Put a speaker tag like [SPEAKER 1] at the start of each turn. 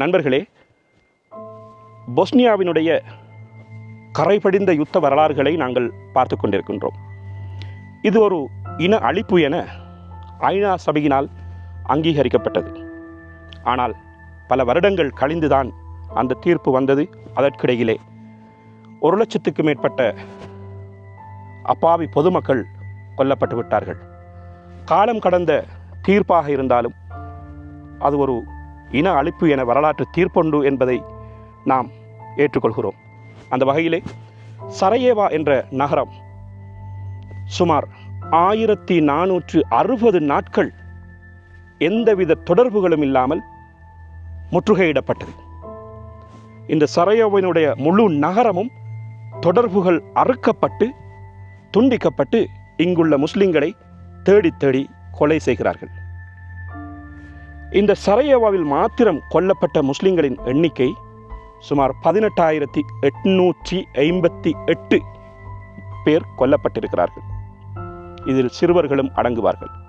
[SPEAKER 1] நண்பர்களே பொஸ்னியாவினுடைய கரைபடிந்த யுத்த வரலாறுகளை நாங்கள் பார்த்து கொண்டிருக்கின்றோம். இது ஒரு இன அழிப்பு என ஐநா சபையினால் அங்கீகரிக்கப்பட்டது. ஆனால் பல வருடங்கள் கழிந்துதான் அந்த தீர்ப்பு வந்தது. அதற்கிடையிலே ஒரு லட்சத்துக்கு மேற்பட்ட அப்பாவி பொதுமக்கள் கொல்லப்பட்டு விட்டார்கள். காலம் கடந்த தீர்ப்பாக இருந்தாலும் அது ஒரு இன அழிப்பு என வரலாற்று தீர்ப்பொண்டு என்பதை நாம் ஏற்றுக்கொள்கிறோம். அந்த வகையிலே சரையேவா என்ற நகரம் சுமார் ஆயிரத்தி நானூற்று அறுபது நாட்கள் எந்தவித தொடர்புகளும் இல்லாமல் முற்றுகையிடப்பட்டது. இந்த சரையோவினுடைய முழு நகரமும் தொடர்புகள் அறுக்கப்பட்டு துண்டிக்கப்பட்டு இங்குள்ள முஸ்லிம்களை தேடி தேடி கொலை செய்கிறார்கள். இந்த சரையவாவில் மாத்திரம் கொல்லப்பட்ட முஸ்லிம்களின் எண்ணிக்கை சுமார் பதினெட்டாயிரத்தி எட்நூற்றி ஐம்பத்தி எட்டு பேர் கொல்லப்பட்டிருக்கிறார்கள். இதில் சிறுவர்களும் அடங்குவார்கள்.